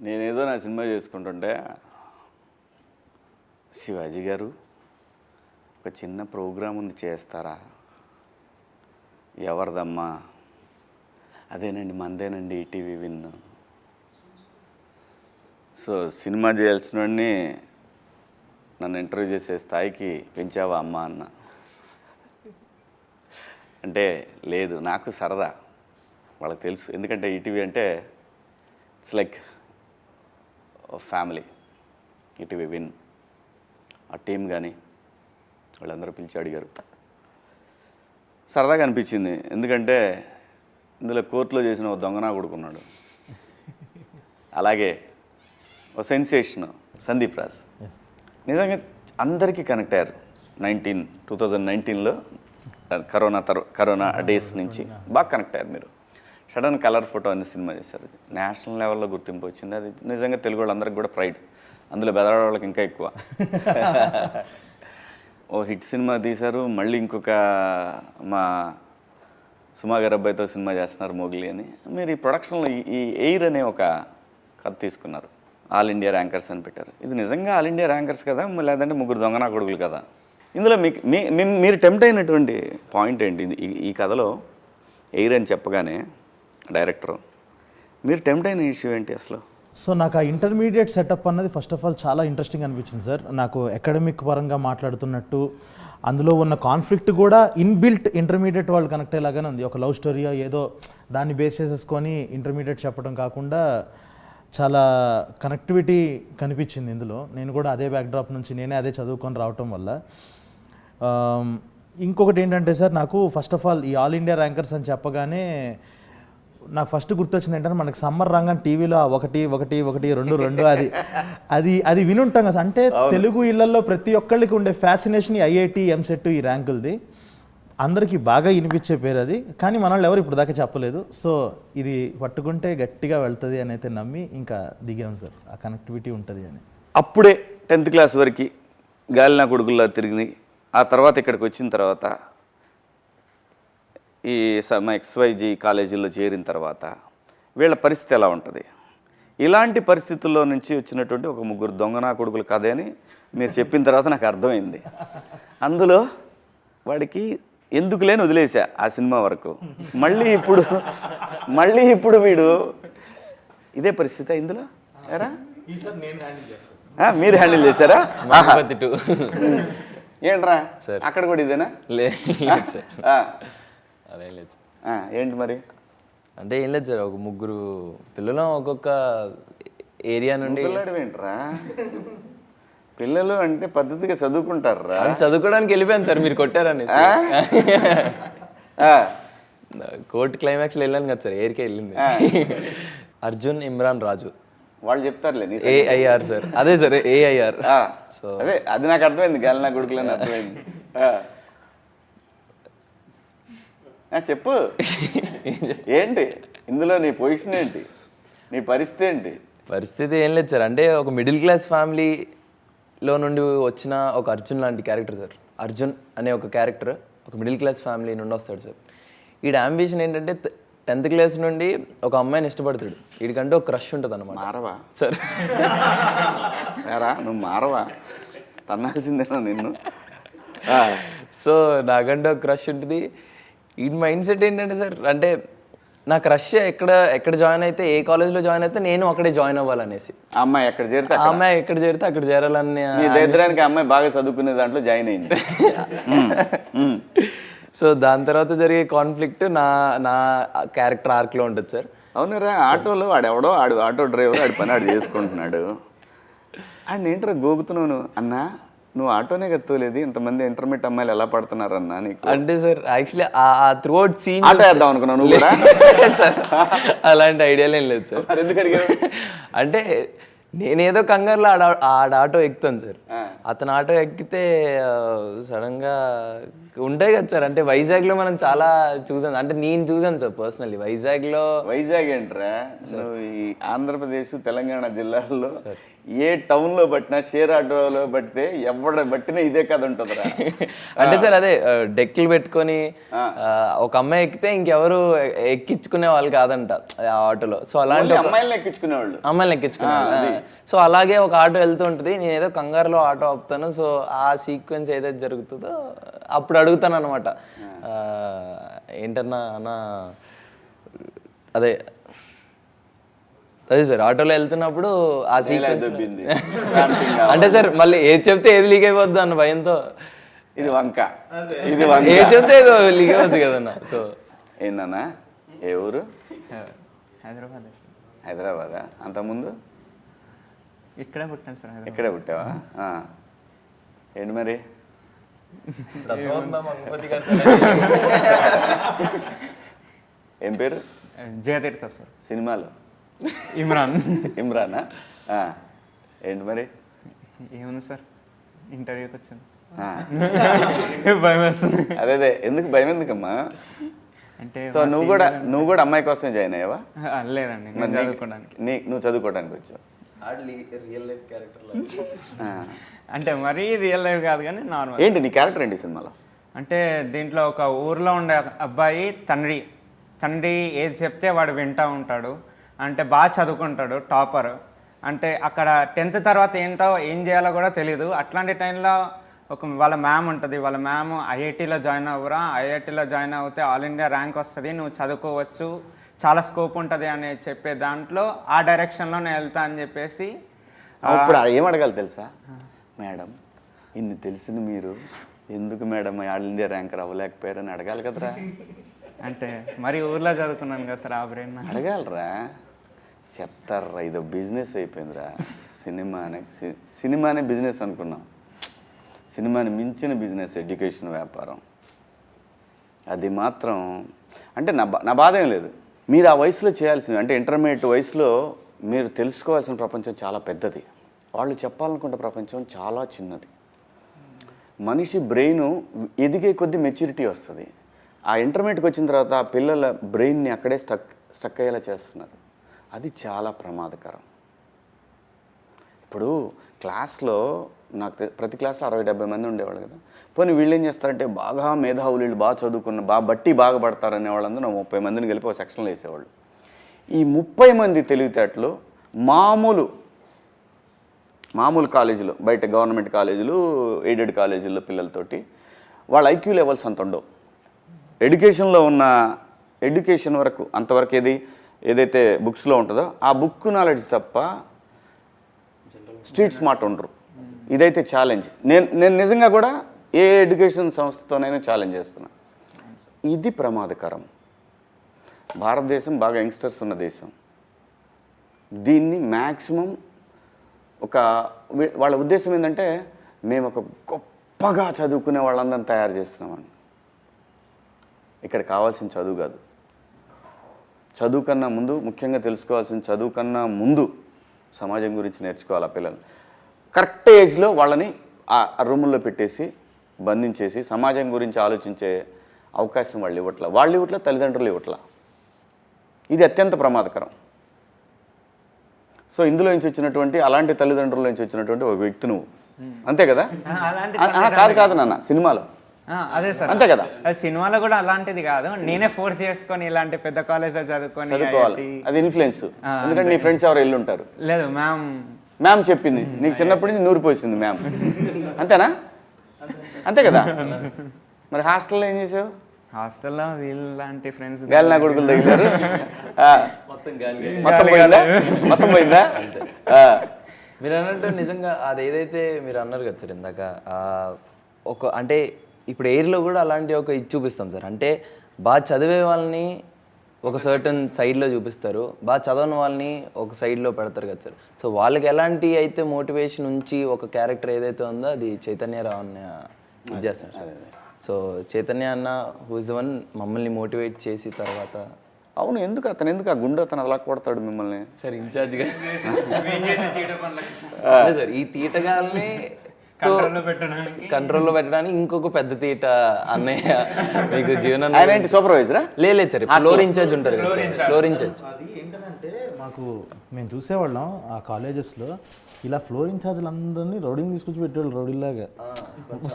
నేనేదో నా సినిమా చేసుకుంటుంటే శివాజీ గారు ఒక చిన్న ప్రోగ్రాం ఉంది చేస్తారా? ఎవరిదమ్మా? అదేనండి మందేనండి ఈటీవీ విన్. సో సినిమా చేయాల్సిన వాడిని నన్ను ఇంటర్వ్యూ చేసే స్థాయికి పెంచావా అమ్మ అన్న. అంటే లేదు నాకు సరదా. వాళ్ళకి తెలుసు. ఎందుకంటే ఈటీవీ అంటే it's like family ETV win ఆ టీం కానీ వాళ్ళందరూ పిలిచి అడిగారు. సరదాగా అనిపించింది. ఎందుకంటే ఇందులో కోర్టులో చేసిన ఒక దొంగనా కొడుకున్నాడు అలాగే ఒక సెన్సేషన్ సందీప్ రాజ్. నిజంగా అందరికీ కనెక్ట్ అయ్యారు. నైన్టీన్ టూ థౌజండ్ నైన్టీన్లో కరోనా తర్వా కరోనా డేస్ నుంచి. బాగా కనెక్ట్ అయ్యారు మీరు. సడన్ కలర్ ఫోటో అనే సినిమా చేశారు. నేషనల్ లెవెల్లో గుర్తింపు వచ్చింది. అది నిజంగా తెలుగు వాళ్ళందరికీ కూడా ప్రైడ్. అందులో బెదరాడ వాళ్ళకి ఇంకా ఎక్కువ. ఓ హిట్ సినిమా తీశారు. మళ్ళీ ఇంకొక మా సుమా గారి అబ్బాయితో సినిమా చేస్తున్నారు మోగిలి అని. మీరు ఈ ప్రొడక్షన్లో ఈ- ఎయిర్ అనే ఒక కథ తీసుకున్నారు. ఆల్ ఇండియా ర్యాంకర్స్ అని పెట్టారు. ఇది నిజంగా ఆల్ ఇండియా ర్యాంకర్స్ కదా? లేదంటే ముగ్గురు దొంగనా కొడుకులు కదా? ఇందులో మీకు మీ మీరు టెంప్ట్ అయినటువంటి పాయింట్ ఏంటి? ఈ కథలో ఎయిర్ అని చెప్పగానే డైరెక్టర్. మీరు టెంప్ట్ అయిన ఇష్యూ ఏంటి అసలు? సో నాకు ఆ ఇంటర్మీడియట్ సెటప్ అన్నది ఫస్ట్ ఆఫ్ ఆల్ చాలా ఇంట్రెస్టింగ్ అనిపించింది సార్. నాకు అకాడమిక్ పరంగా మాట్లాడుతున్నట్టు అందులో ఉన్న కాన్ఫ్లిక్ట్ కూడా ఇన్బిల్ట్ ఇంటర్మీడియట్ వాళ్ళు కనెక్ట్ అయ్యేలాగానే ఉంది. ఒక లవ్ స్టోరీ ఏదో దాన్ని బేస్ చేసేసుకొని ఇంటర్మీడియట్ చెప్పడం కాకుండా చాలా కనెక్టివిటీ కనిపించింది ఇందులో. నేను కూడా అదే బ్యాక్డ్రాప్ నుంచి నేనే అదే చదువుకొని రావటం వల్ల. ఇంకొకటి ఏంటంటే సార్ నాకు ఫస్ట్ ఆఫ్ ఆల్ ఈ ఆల్ ఇండియా ర్యాంకర్స్ అని చెప్పగానే నాకు ఫస్ట్ గుర్తొచ్చింది ఏంటంటే మనకి సమ్మర్ రంగం టీవీలో ఒకటి ఒకటి ఒకటి రెండు రెండు అది. అది అది వినుంటాం కదా. అంటే తెలుగు ఇళ్ళలో ప్రతి ఒక్కళ్ళకి ఉండే ఫ్యాసినేషన్ ఐఐటి ఎంసెట్ ఈ ర్యాంకులది. అందరికీ బాగా వినిపించే పేరు అది. కానీ మనల్ని ఎవరు ఇప్పుడు దాకా చెప్పలేదు. సో ఇది పట్టుకుంటే గట్టిగా వెళ్తుంది అని అయితే నమ్మి ఇంకా దిగాం సార్. ఆ కనెక్టివిటీ ఉంటుంది అని. అప్పుడే టెన్త్ క్లాస్ వరకు గాలినా కొడుకుల్లా తిరిగి ఆ తర్వాత ఇక్కడికి వచ్చిన తర్వాత ఈ ఎక్స్వైజీ కాలేజీల్లో చేరిన తర్వాత వీళ్ళ పరిస్థితి ఎలా ఉంటుంది? ఇలాంటి పరిస్థితుల్లో నుంచి వచ్చినటువంటి ఒక ముగ్గురు దొంగనా కొడుకులు కథ అని మీరు చెప్పిన తర్వాత నాకు అర్థమైంది. అందులో వాడికి ఎందుకు లేని వదిలేసా ఆ సినిమా వరకు. మళ్ళీ ఇప్పుడు మళ్ళీ ఇప్పుడు వీడు ఇదే పరిస్థితి ఇందులో? ఎరా? మీరు హ్యాండిల్ చేశారా? ఏంట్రా. అక్కడ కూడా ఇదేనా? లేదు అదేం లేదు. ఏంటి మరి? అంటే ఏం లేదు సార్ ఒక ముగ్గురు పిల్లలు ఒక్కొక్క ఏరియా నుండి ఏంట్రా? పిల్లలు అంటే పద్ధతిగా చదువుకుంటారా? అని చదువుకోవడానికి వెళ్ళిపోయాను సార్ మీరు కొట్టారని కోర్ట్ క్లైమాక్స్లో వెళ్ళాను కదా సార్ ఏరికే వెళ్ళింది. అర్జున్ ఇమ్రాన్ రాజు. వాళ్ళు చెప్తారులే ఏఐఆర్ సార్. అదే సార్ ఏఐఆర్ సో అదే అది నాకు అర్థమైంది గాలినా కొడుకులని అర్థమైంది. చెప్పు. ఏంటి? ఇందులో నీ పొజిషన్ ఏంటి? నీ పరిస్థితి ఏంటి? పరిస్థితి ఏం లేదు సార్. అంటే ఒక మిడిల్ క్లాస్ ఫ్యామిలీలో నుండి వచ్చిన ఒక అర్జున్ లాంటి క్యారెక్టర్ సార్. అర్జున్ అనే ఒక క్యారెక్టర్ ఒక మిడిల్ క్లాస్ ఫ్యామిలీ నుండి వస్తాడు సార్. ఈడ అంబిషన్ ఏంటంటే టెన్త్ క్లాస్ నుండి ఒక అమ్మాయిని ఇష్టపడతాడు. వీడికంటే ఒక క్రష్ ఉంటుంది అనమాట మారవా? సార్. నువ్వు మారవా? తన్నాల్సిందేనా నిన్ను? సో నాకంటే ఒక క్రష్ ఉంటుంది. ఈ మైండ్ సెట్ ఏంటంటే సార్ అంటే నా క్రష్ ఎక్కడ ఎక్కడ జాయిన్ అయితే ఏ కాలేజ్లో జాయిన్ అయితే నేను అక్కడే జాయిన్ అవ్వాలనేసి. అమ్మాయి ఎక్కడ చేరితే ఆ అమ్మాయి ఎక్కడ చేరితే అక్కడ చేరాలని నీ దరిద్రానికి అమ్మాయి బాగా చదువుకునే దాంట్లో జాయిన్ అయింది. సో దాని తర్వాత జరిగే కాన్ఫ్లిక్ట్ నా నా క్యారెక్టర్ ఆర్క్లో ఉంటుంది సార్. అవునురా ఆటోలో వాడెవడో ఆడు ఆటో డ్రైవర్ ఆడి పని ఆడు చేసుకుంటున్నాడు. ఆయన ఏంట్రా గోగుతున్నావు నువ్వు? అన్నా నువ్వు ఆటోనే కత్తోలేదు ఇంతమంది ఇంటర్మీడియట్ అమ్మాయిలు ఎలా పడుతున్నారు అన్నా నీకు? అంటే సార్ యాక్చువల్లీ ఆ త్రూఅవుట్ సీన్ ఆటో వేద్దాం అనుకున్నావు నువ్వు కూడా? సార్ అలాంటి ఐడియాలు ఏం లేదు సార్. మరి ఎందుకు అడిగావు? అంటే నేనేదో కంగారులో ఆడ ఆడ ఆటో ఎక్కుతాను సార్. అతను ఆటో ఎక్కితే సడన్గా ఉంటాయి కదా సార్. అంటే వైజాగ్లో మనం చాలా చూసాను అంటే నేను చూసాను సార్ పర్సనల్లీ వైజాగ్లో వైజాగ్ ఏంట్రా? ఈ ఆంధ్రప్రదేశ్ తెలంగాణ జిల్లాల్లో ఏ టౌన్లో పట్టినా షేర్ ఆటోలో పట్టితే ఎవడ పట్టినా ఇదే కథ ఉంటుందిరా. అంటే సార్ అదే డెక్కులు పెట్టుకొని ఒక అమ్మాయి ఎక్కితే ఇంకెవరు ఎక్కించుకునే వాళ్ళు కాదంట ఆ ఆటోలో. సో అలాంటి అమ్మాయిలను ఎక్కించుకునేవాళ్ళు. అమ్మాయిని ఎక్కించుకున్నాను సో అలాగే ఒక ఆటో వెళ్తూ ఉంటుంది నేను ఏదో కంగారులో ఆటో ఆపుతాను. సో ఆ సీక్వెన్స్ ఏదైతే జరుగుతుందో అప్పుడు అడుగుతాను అనమాట ఏంటన్నా అన్న అదే అదే సార్ ఆటోలో వెళ్తున్నప్పుడు ఆ సీక్వెన్స్ దొబ్బింది. అంటే సార్ మళ్ళీ ఏది చెప్తే ఏది లీక్ అయిపోద్ది అన్న భయంతో. ఇది వంక. ఇది వంక. ఏది చెప్తే ఏదో లీక్ అయిపోద్ది కదన్న. సో ఏందన్నా? ఏ ఊరు? హైదరాబాద్. హైదరాబాదా? అంతకుముందు? ఇక్కడే పుట్టాను సార్ ఇక్కడే పుట్టావా? ఆ. ఏంటి మరి? ఏం పేరు జయతీర్థ సార్ సినిమాలో ఇమ్రాన్ ఇమ్రానా. ఏంటి మరి ఏముంది సార్ ఇంటర్వ్యూకి వచ్చాను. భయం వేస్తుంది అదే అదే ఎందుకు భయం ఎందుకమ్మా అంటే సో నువ్వు కూడా నువ్వు కూడా అమ్మాయి కోసమే జాయిన్ అయ్యావా లేదండి నేను చదువుకోవడానికి నీ నువ్వు చదువుకోవడానికి వచ్చావు రియల్ లైఫ్ క్యారెక్టర్ ఆ. అంటే మరీ రియల్ లైఫ్ కాదు కానీ నార్మల్ ఏంటి నీ క్యారెక్టర్ ఏంటి సినిమాలో? అంటే దీంట్లో ఒక ఊర్లో ఉండే అబ్బాయి తండ్రి. తండ్రి ఏది చెప్తే వాడు వింటూ ఉంటాడు. అంటే బాగా చదువుకుంటాడు టాపర్ అంటే అక్కడ టెన్త్ తర్వాత ఏంటో ఏం చేయాలో కూడా తెలియదు అట్లాంటి టైంలో ఒక వాళ్ళ మ్యామ్ ఉంటుంది. వాళ్ళ మ్యామ్ ఐఐటీలో జాయిన్ అవ్వరా? ఐఐటీలో జాయిన్ అవుతే ఆల్ ఇండియా ర్యాంక్ వస్తుంది. నువ్వు చదువుకోవచ్చు. చాలా స్కోప్ ఉంటుంది అని చెప్పే దాంట్లో ఆ డైరెక్షన్లో నేను వెళ్తా అని చెప్పేసి ఇప్పుడు ఏం అడగాలి తెలుసా? మేడం ఇన్ని తెలిసిన మీరు. ఎందుకు మేడం ఆల్ ఇండియా ర్యాంకర్ అవ్వలేకపోయారని అడగాలి కదరా? అంటే మరి ఊర్లో చదువుకున్నాను కదా సార్ ఆ బ్రెయిన్ అడగాలరా. చెప్తారా ఇదో బిజినెస్ అయిపోయిందిరా. సినిమానే సినిమానే బిజినెస్ అనుకున్నాం. సినిమాని మించిన బిజినెస్ ఎడ్యుకేషన్ వ్యాపారం. అది మాత్రం అంటే నా బా- నా బాధ ఏం లేదు. మీరు ఆ వయసులో చేయాల్సింది అంటే ఇంటర్మీడియట్ వయసులో మీరు తెలుసుకోవాల్సిన ప్రపంచం చాలా పెద్దది. వాళ్ళు చెప్పాలనుకున్న ప్రపంచం చాలా చిన్నది. మనిషి బ్రెయిన్ ఎదిగే కొద్దీ మెచ్యూరిటీ వస్తుంది. ఆ ఇంటర్మీడియట్కి వచ్చిన తర్వాత ఆ పిల్లల బ్రెయిన్ని అక్కడే స్టక్ స్టక్ అయ్యేలా చేస్తున్నారు. అది చాలా ప్రమాదకరం. ఇప్పుడు క్లాస్లో నాకు ప్రతి క్లాస్లో అరవై డెబ్బై మంది ఉండేవాళ్ళు కదా. పోనీ వీళ్ళు ఏం చేస్తారంటే బాగా మేధావులు వీళ్ళు బాగా చదువుకున్న బాగా బట్టి బాగా పడతారనే వాళ్ళందరూ ముప్పై మందిని కలిపి ఒక సెక్షన్లో వేసేవాళ్ళు. ఈ ముప్పై మంది తెలివితేటలు మామూలు మామూలు కాలేజీలు బయట గవర్నమెంట్ కాలేజీలు ఎయిడెడ్ కాలేజీల్లో పిల్లలతోటి వాళ్ళ ఐక్యూ లెవెల్స్ అంత ఉండవు. ఎడ్యుకేషన్లో ఉన్న ఎడ్యుకేషన్ వరకు అంతవరకు ఏది ఏదైతే బుక్స్లో ఉంటుందో ఆ బుక్ నాలెడ్జ్ తప్ప స్ట్రీట్ స్మార్ట్ ఉండరు. ఇదైతే ఛాలెంజ్ నేను నేను నిజంగా కూడా ఏ ఎడ్యుకేషన్ సంస్థతోనైనా ఛాలెంజ్ చేస్తున్నా. ఇది ప్రమాదకరం. భారతదేశం బాగా యంగ్స్టర్స్ ఉన్న దేశం. దీన్ని మ్యాక్సిమం ఒక వాళ్ళ ఉద్దేశం ఏంటంటే మేము ఒక గొప్పగా చదువుకునే వాళ్ళందరం తయారు చేస్తున్నామని ఇక్కడ కావాల్సిన చదువు కాదు. చదువు కన్నా ముందు ముఖ్యంగా తెలుసుకోవాల్సిన చదువు కన్నా ముందు సమాజం గురించి నేర్చుకోవాలి ఆ పిల్లలు కరెక్ట్ ఏజ్లో వాళ్ళని ఆ రూముల్లో పెట్టేసి బంధించేసి సమాజం గురించి ఆలోచించే అవకాశం వాళ్ళు ఇవ్వట్ల. వాళ్ళు ఇవ్వట్ల తల్లిదండ్రులు ఇవ్వట్ల. ఇది అత్యంత ప్రమాదకరం. సో ఇందులో నుంచి వచ్చినటువంటి అలాంటి తల్లిదండ్రుల నుంచి వచ్చినటువంటి ఒక వ్యక్తి నువ్వు. అంతే కదా? కాదు కాదు నాన్న సినిమాలో. అదే సార్. అంతే కదా? అది సినిమాలో కూడా అలాంటిది కాదు. నేనే ఫోర్స్ చేసుకొని ఇలాంటి పెద్ద కాలేజ్లో చదువుకొని చదువుకోవాలి. అది ఇన్ఫ్లుయెన్స్ ఎందుకంటే నీ ఫ్రెండ్స్ ఎవరు వెళ్ళి ఉంటారు లేదు మ్యామ్ మ్యామ్ చెప్పింది. నీకు చిన్నప్పటి నుంచి నూరిపోసింది మ్యామ్ అంతేనా? అంతే కదా? మరి హాస్టల్లో ఏం చేసావు? హాస్టల్లో వీళ్ళంటి ఫ్రెండ్స్ గాలి నా కొడుకులు ఆ, మొత్తం పోయిందా? మొత్తం పోయిందా? ఆ, మీరు అన్నట్టు నిజంగా అది ఏదైతే మీరు అన్నారు కదా సార్ ఇందాక ఆ, ఒక అంటే ఇప్పుడు ఎయిర్లో కూడా అలాంటి ఒక ఇది చూపిస్తాం సార్. అంటే బాగా చదివే వాళ్ళని ఒక సర్టన్ సైడ్లో చూపిస్తారు. బాగా చదవని వాళ్ళని ఒక సైడ్లో పెడతారు కదా సార్. సో వాళ్ళకి ఎలాంటి అయితే మోటివేషన్ ఉంచి ఒక క్యారెక్టర్ ఏదైతే ఉందో అది చైతన్యరావు అన్న ఇది చేస్తారు సార్. సో చైతన్య అన్న హూ ఇస్ ద వన్ మమ్మల్ని మోటివేట్ చేసి తర్వాత అవును ఎందుకు అతను ఎందుకు ఆ గుండె అతను అలా కొడతాడు మిమ్మల్ని? సార్ ఇన్ఛార్జ్గా అదే సార్ ఈ తీటగాల్ని కంట్రోల్లో పెట్టడానికి. ఇంకొక పెద్ద తీట అన్నయ్య మీకు జీవనం ఆయన ఏంటి సూపర్వైజరా లేదు సార్ ఫ్లోర్ ఇన్ఛార్జ్ ఉంటారు కదా ఫ్లోర్ ఇన్ఛార్జ్ అది ఏంటంటే మాకు మేము చూసేవాళ్ళం ఆ కాలేజెస్లో. ఇలా ఫ్లోర్ ఇన్ఛార్జ్లు అందరినీ రౌడింగ్ తీసుకొచ్చి పెట్టేవాళ్ళు రౌడీలాగా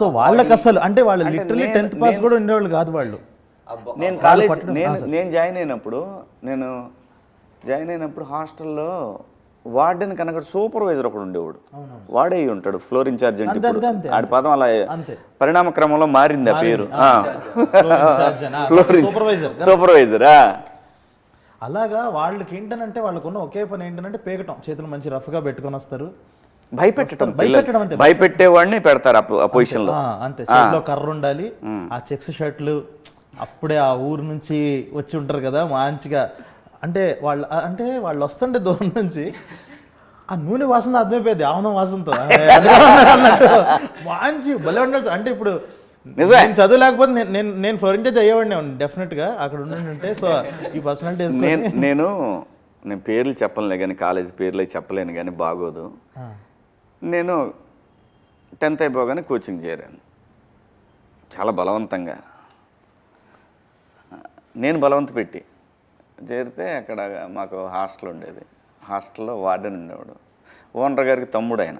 సో వాళ్ళకి అసలు అంటే వాళ్ళు లిటరలీ టెన్త్ పాస్ కూడా ఉండేవాళ్ళు కాదు వాళ్ళు. నేను కాలేజ్ నేను నేను జాయిన్ అయినప్పుడు నేను జాయిన్ అయినప్పుడు హాస్టల్లో వార్డెన్ కనుక సూపర్వైజర్ ఒకడు ఉండేవాడు. వాడే ఉంటాడు ఫ్లోర్ ఇన్ఛార్జ్ అంటే ఇప్పుడు. ఆడి పదం అలా. పరిణామ క్రమంలో మారింది ఆ పేరు. ఫ్లోర్ సూపర్వైజర్ అలాగా వాళ్ళకి ఏంటనంటే వాళ్ళకున్న ఒకే పని ఏంటంటే పేకటం. చేతులు మంచి రఫ్గా పెట్టుకొని వస్తారు. భయపెట్టడం. భయపెట్టేవాడిని పెడతారు ఆ పొజిషన్లో. అంతే. చేతిలో కర్ర ఉండాలి. ఆ చెక్స్ షర్ట్లు అప్పుడే ఆ ఊరు నుంచి వచ్చి ఉంటారు కదా మంచిగా అంటే వాళ్ళు అంటే వాళ్ళు వస్తుంటే దూరం నుంచి ఆ నూనె వాసన అర్థమైపోయింది ఆముదం వాసనతో. మంచి భలే ఉండాలి అంటే ఇప్పుడు. నేను చదువు లేకపోతే నేను నేను నేను ఫ్లోరించేజ్ అయ్యేవాడిని డెఫినెట్గా అక్కడ ఉంటే సో ఈ పర్సనాలిటీ నేను నేను నేను పేర్లు చెప్పలేను కానీ కాలేజ్ పేర్లు చెప్పలేను కానీ బాగోదు. నేను టెన్త్ అయిపోగానే కోచింగ్ చేరాను. చాలా బలవంతంగా. నేను బలవంత పెట్టి. చేరితే అక్కడ మాకు హాస్టల్ ఉండేది. హాస్టల్లో వార్డెన్ ఉండేవాడు. ఓనర్ గారికి తమ్ముడు ఆయన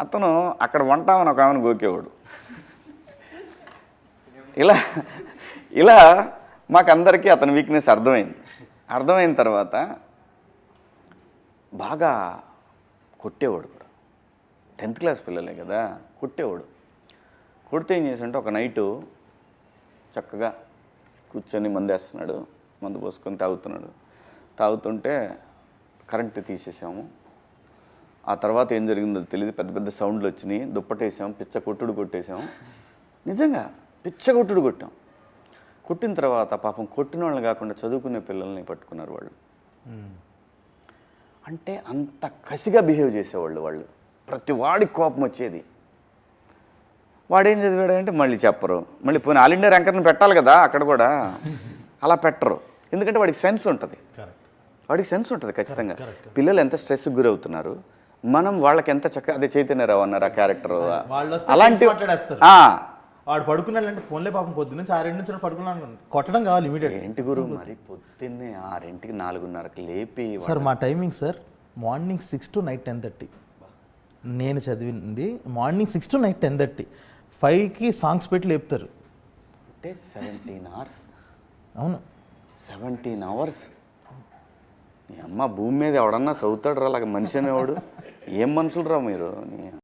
అతను అక్కడ వంటామని ఒక ఆమెను గోకేవాడు. ఇలా ఇలా మాకందరికీ అతని వీక్నెస్ అర్థమైంది. అర్థమైన తర్వాత బాగా కొట్టేవాడు కూడా. టెన్త్ క్లాస్ పిల్లలే కదా కొట్టేవాడు. కొడితే ఏం చేసాడంటే ఒక నైటు చక్కగా కూర్చొని మందేస్తున్నాడు మందు పోసుకొని తాగుతున్నాడు. తాగుతుంటే కరెంట్ తీసేసాము. ఆ తర్వాత ఏం జరిగిందో తెలియదు పెద్ద పెద్ద సౌండ్లు వచ్చినాయి. దుప్పటేసాం పిచ్చ కొట్టుడు కొట్టేసాం. నిజంగా పిచ్చ కొట్టుడు కొట్టాం. కొట్టిన తర్వాత పాపం కొట్టిన వాళ్ళని కాకుండా చదువుకునే పిల్లల్ని పట్టుకున్నారు వాళ్ళు. అంటే అంత కసిగా బిహేవ్ చేసేవాళ్ళు వాళ్ళు. ప్రతి వాడికి కోపం వచ్చేది. వాడేం చదివాడు అంటే మళ్ళీ చెప్పరు. మళ్ళీ పోనీ ఆల్ ఇండియా ర్యాంకర్ని పెట్టాలి కదా అక్కడ కూడా. అలా పెట్టరు. ఎందుకంటే వాడికి సెన్స్ ఉంటుంది. వాడికి సెన్స్ ఉంటుంది ఖచ్చితంగా. పిల్లలు ఎంత స్ట్రెస్కి గురవుతున్నారు? మనం వాళ్ళకి ఎంత చక్కగా అదే చైతన్యరావు అన్నారు ఆ క్యారెక్టర్ అలాంటి వాడు పడుకున్నాడంటే ఫోన్లే పాపం పొద్దు నుంచి ఆరేడు నుంచి పడుకున్నాను కొట్టడం కావాలి ఇమీడియట్ ఏంటి గురు మరి పొద్దున్నే ఆరింటికి నాలుగున్నరకి లేపి సార్ మా timing sir morning six to night ten thirty. నేను చదివింది morning six to night ten thirty. ఫైవ్కి సాంగ్స్ పెట్టి లేపుతారు. అంటే సెవెంటీన్ అవర్స్ అవును. సెవెంటీన్ అవర్స్ నీ అమ్మ భూమి మీద ఎవడన్నా చదువుతాడు రా అలాగ మనిషి అనేవాడు. ఏం మనుషులు రా మీరు